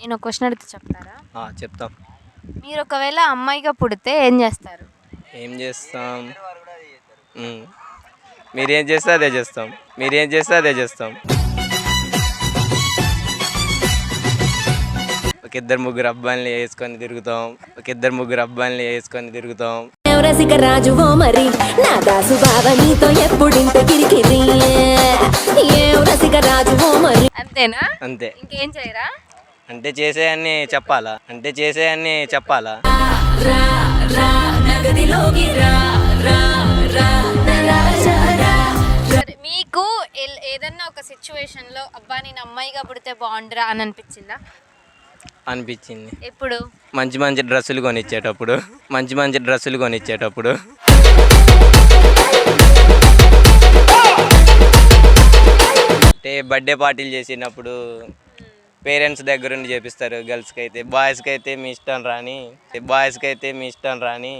నేను ఒక క్వశ్చన్ అడిగితే చెప్తారా? ఆ, చెప్తాం. మీరు ఒకవేళ అమ్మాయిగా పుడితే ఏం చేస్తారు? ఏం చేస్తాం. మీరేం చేస్తే అదే చేస్తాం. మీరేం చేస్తే అదే చేస్తాం. ఒక ఇద్దరు ముగ్గురు అబ్బాయిల్ని వేసుకొని తిరుగుతాం. ఒక ఇద్దరు ముగ్గురు అబ్బాయిల్ని వేసుకొని తిరుగుతాం. రసిక రాజువో మరి నా దాసు బావ నీతో ఎప్పుడింత కిరికిరి ఏం రసిక రాజువో మరి. అంతేనా? అంతే. ఇంకేం చేయరా? అంటే చేసేయన్ని చెప్పాలా? అంటే చేసేయన్ని చెప్పాలా? మీకు ఎల్- ఏదన్నా ఒక సిచ్యువేషన్లో అబ్బా నేను అమ్మాయిగా పుడితే బాగుండురా అని అనిపించిందా? అనిపించింది. ఎప్పుడు? మంచి మంచి డ్రెస్సులు కొనిచ్చేటప్పుడు. మంచి మంచి డ్రెస్సులు కొనిచ్చేటప్పుడు. అంటే బర్త్డే పార్టీలు చేసినప్పుడు పేరెంట్స్ దగ్గర నుండి చేపిస్తారు. గర్ల్స్కి అయితే బాయ్స్కి అయితే మీ ఇష్టం రాని బాయ్స్కి అయితే మీ ఇష్టం రాని.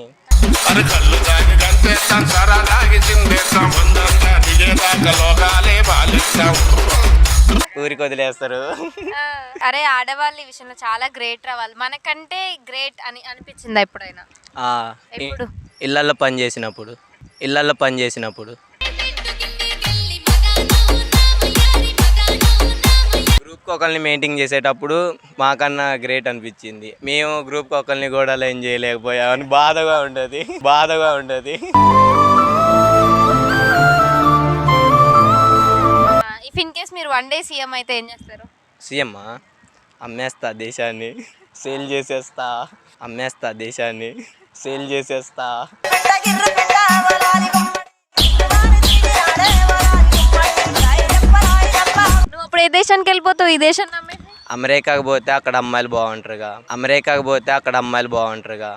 ఊరికి వదిలేస్తారు. అరే ఆడవాళ్ళు ఈ విషయంలో చాలా గ్రేట్ రా వాళ్ళు. మనకంటే గ్రేట్ అని అనిపించిందా ఎప్పుడైనా? ఇళ్ళల్లో పని చేసినప్పుడు ఇళ్ళల్లో పని చేసినప్పుడు. ఒకరిని మెయింటైన్ చేసేటప్పుడు మాకన్నా గ్రేట్ అనిపించింది. మేము గ్రూప్కి ఒకరిని కూడా లైన్ చేయలేకపోయామని బాధగా ఉండదు. బాధగా ఉండదు. ఇఫ్ ఇన్ కేస్ మీరు వన్ డే సీఎం అయితే ఏం చేస్తారు? సీఎం అమ్మేస్తా దేశాన్ని. సేల్ చేసేస్తా. అమ్మేస్తా దేశాన్ని. సేల్ చేసేస్తా. దేశానికి వెళ్ళిపోతావు ఈ దేశాన్ని నమ్మేసి అమెరికాకి పోతే అక్కడ అమ్మాయిలు బాగుంటారుగా. అమెరికాకి పోతే అక్కడ అమ్మాయిలు బాగుంటారుగా.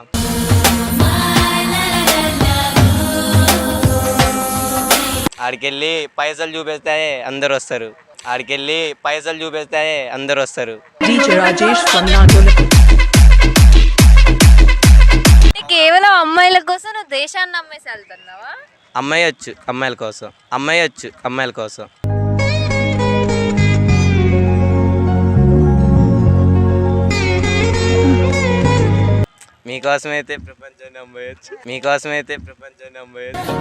ఆడికెళ్ళి పైసలు చూపిస్తే అందరు వస్తారు. ఆడికెళ్ళి పైసలు చూపిస్తే అందరు వస్తారు. కేవలం అమ్మాయిల కోసం నువ్వు దేశాన్ని నమ్మేసి వెళ్తున్నావా? అమ్మాయి వచ్చు అమ్మాయిల కోసం. అమ్మాయి వచ్చు అమ్మాయిల కోసం. మీకోసమైతే ప్రపంచాన్ని అమ్మేయచ్చు. మీకోసమైతే ప్రపంచాన్ని అమ్మేయచ్చు.